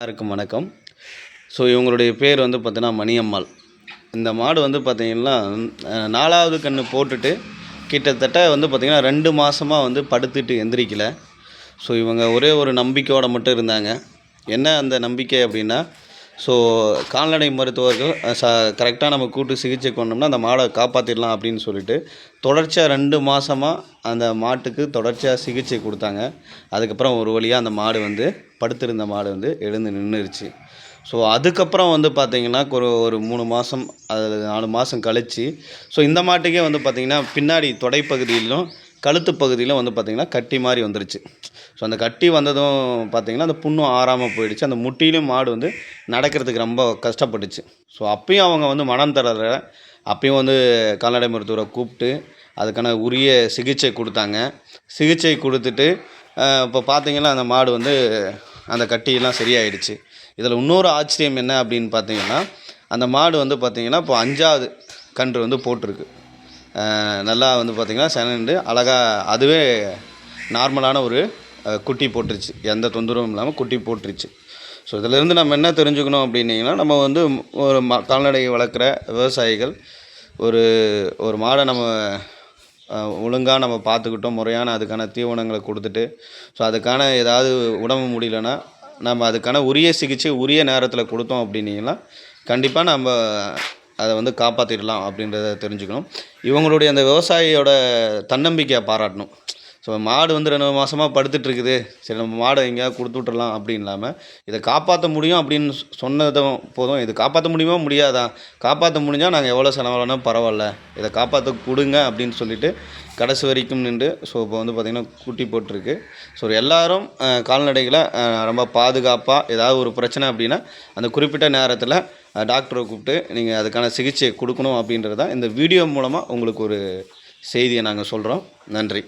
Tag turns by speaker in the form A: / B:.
A: எல்லாருக்கும் வணக்கம். ஸோ இவங்களுடைய பேர் வந்து பார்த்தீங்கன்னா மணியம்மாள். இந்த மாடு வந்து பார்த்திங்கன்னா நாலாவது கன்று போட்டுட்டு கிட்டத்தட்ட வந்து பார்த்திங்கன்னா ரெண்டு மாதமாக வந்து படுத்துட்டு எந்திரிக்கல. ஸோ இவங்க ஒரே ஒரு நம்பிக்கையோடு மட்டும் இருந்தாங்க. என்ன அந்த நம்பிக்கை அப்படின்னா ஸோ கால்நடை மருத்துவர்கள் ச கரெக்டாக நம்ம கூட்டு சிகிச்சை கொண்டோம்னா அந்த மாடை காப்பாற்றிடலாம் அப்படின்னு சொல்லிட்டு தொடர்ச்சியாக ரெண்டு மாதமாக அந்த மாட்டுக்கு தொடர்ச்சியாக சிகிச்சை கொடுத்தாங்க. அதுக்கப்புறம் ஒரு வழியாக அந்த மாடு வந்து படுத்திருந்த மாடு வந்து எழுந்து நின்றுருச்சு ஸோ அதுக்கப்புறம் வந்து பார்த்திங்கன்னா ஒரு ஒரு மூணு மாதம் அது நாலு மாதம் கழிச்சு ஸோ இந்த மாட்டுக்கே வந்து பார்த்திங்கன்னா பின்னாடி தொடைப்பகுதியிலும் கழுத்து பகுதியில் வந்து பார்த்திங்கன்னா கட்டி மாதிரி வந்துருச்சு. ஸோ அந்த கட்டி வந்ததும் பார்த்திங்கன்னா அந்த புண்ணும் ஆறாமல் போயிடுச்சு. அந்த முட்டியிலும் மாடு வந்து நடக்கிறதுக்கு ரொம்ப கஷ்டப்பட்டுச்சு. ஸோ அப்பயும் அவங்க வந்து மனம் தளர அப்பயும் வந்து கால்நடை மருத்துவரை கூப்பிட்டு அதுக்கான உரிய சிகிச்சை கொடுத்தாங்க. சிகிச்சை கொடுத்துட்டு இப்போ பார்த்திங்கன்னா அந்த மாடு வந்து அந்த கட்டியெல்லாம் சரியாயிடுச்சு. இதில் இன்னொரு ஆச்சரியம் என்ன அப்படின்னு பார்த்தீங்கன்னா அந்த மாடு வந்து பார்த்திங்கன்னா இப்போ அஞ்சாவது கன்று வந்து போட்டிருக்கு. நல்லா வந்து பார்த்திங்கன்னா செனண்டு அழகாக அதுவே நார்மலான ஒரு குட்டி போட்டுருச்சு. எந்த தொந்தரவும் இல்லாமல் குட்டி போட்டுருச்சு. ஸோ இதிலேருந்து நம்ம என்ன தெரிஞ்சுக்கணும் அப்படின்னீங்கன்னா நம்ம வந்து ஒரு ம கால்நடை வளர்க்குற விவசாயிகள் ஒரு ஒரு மாடை நம்ம ஒழுங்காக நம்ம பார்த்துக்கிட்டோம் முறையான அதுக்கான தீவனங்களை கொடுத்துட்டு ஸோ அதுக்கான ஏதாவது உடம்பு முடியலன்னா நம்ம அதுக்கான உரிய சிகிச்சை உரிய நேரத்தில் கொடுத்தோம் அப்படின்னீங்கன்னா கண்டிப்பாக நம்ம அதை வந்து காப்பாற்றிடலாம் அப்படின்றத தெரிஞ்சுக்கணும். இவங்களுடைய அந்த விவசாயியோட தன்னம்பிக்கையை பாராட்டணும். ஸோ மாடு வந்து ரெண்டு மாதமாக படுத்துட்டு இருக்குது சரி நம்ம மாடை எங்கேயாவது கொடுத்து விட்றலாம் அப்படின்னு இல்லாமல் இதை காப்பாற்ற முடியும் அப்படின்னு சொ- சொன்னதும் போதும். இது காப்பாற்ற முடியுமா? முடியாதா? காப்பாற்ற முடிஞ்சால் நாங்கள் எவ்வளோ செலவானா பரவாயில்ல. இதை காப்பாற்ற கொடுங்க அப்படின்னு சொல்லிட்டு கடைசி வரைக்கும் நின்று ஸோ இப்போ வந்து பார்த்திங்கன்னா கூட்டி போட்டிருக்கு. ஸோ எல்லாரும் கால்நடைகளை ரொம்ப பாதுகாப்பாக ஏதாவது ஒரு பிரச்சனை அப்படின்னா அந்த குறிப்பிட்ட நேரத்தில் டாக்டரை கூப்பிட்டு நீங்கள் அதுக்கான சிகிச்சை கொடுக்கணும் அப்படின்றது தான் இந்த வீடியோ மூலமாக உங்களுக்கு ஒரு செய்தியை நாங்கள் சொல்கிறோம் நன்றி.